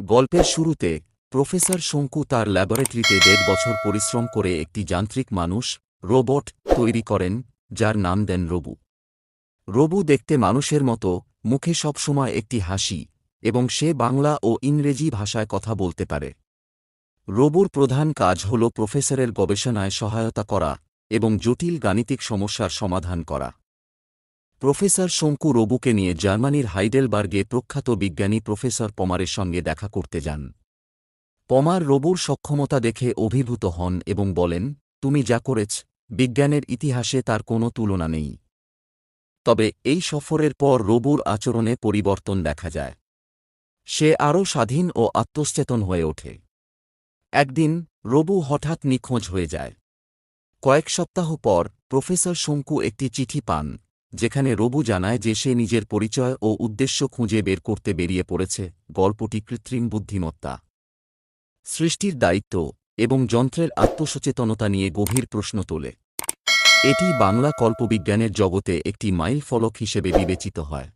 গল্পের শুরুতে, প্রফেসর শঙ্কু তার ল্যাবরেটরিতে দেড় বছর পরিশ্রম করে একটি যান্ত্রিক মানুষ, রোবট, তৈরি করেন, যার নাম দেন রবু। রবু দেখতে মানুষের মতো, মুখে সবসময় একটি হাসি, এবং সে বাংলা ও ইংরেজি ভাষায় কথা বলতে পারে। রবুর প্রধান কাজ হল প্রফেসরের গবেষণায় সহায়তা করা, এবং জটিল গাণিতিক সমস্যার সমাধান করা। প্রফেসর শঙ্কু রবুকে নিয়ে জার্মানির হাইডেলবার্গে প্রখ্যাত বিজ্ঞানী প্রফেসর পমারের সঙ্গে দেখা করতে যান। পমার রবুর সক্ষমতা দেখে অভিভূত হন এবং বলেন, তুমি যা করেছ, বিজ্ঞানের ইতিহাসে তার কোনো তুলনা নেই। তবে এই সফরের পর রবুর আচরণে পরিবর্তন দেখা যায়। সে আরও স্বাধীন ও আত্মচেতন হয়ে ওঠে। একদিন, রবু হঠাৎ নিখোঁজ হয়ে যায়। কয়েক সপ্তাহ পর, প্রফেসর শঙ্কু একটি চিঠি পান। যেখানে রবু জানায় যে সে নিজের পরিচয় ও উদ্দেশ্য খুঁজে বের করতে বেরিয়ে পড়েছে, গল্পটি কৃত্রিম বুদ্ধিমত্তা। সৃষ্টির দায়িত্ব এবং যন্ত্রের আত্মসচেতনতা নিয়ে গভীর প্রশ্ন তোলে। এটি বাংলা কল্পবিজ্ঞানের জগতে একটি মাইল ফলক হিসেবে বিবেচিত হয়।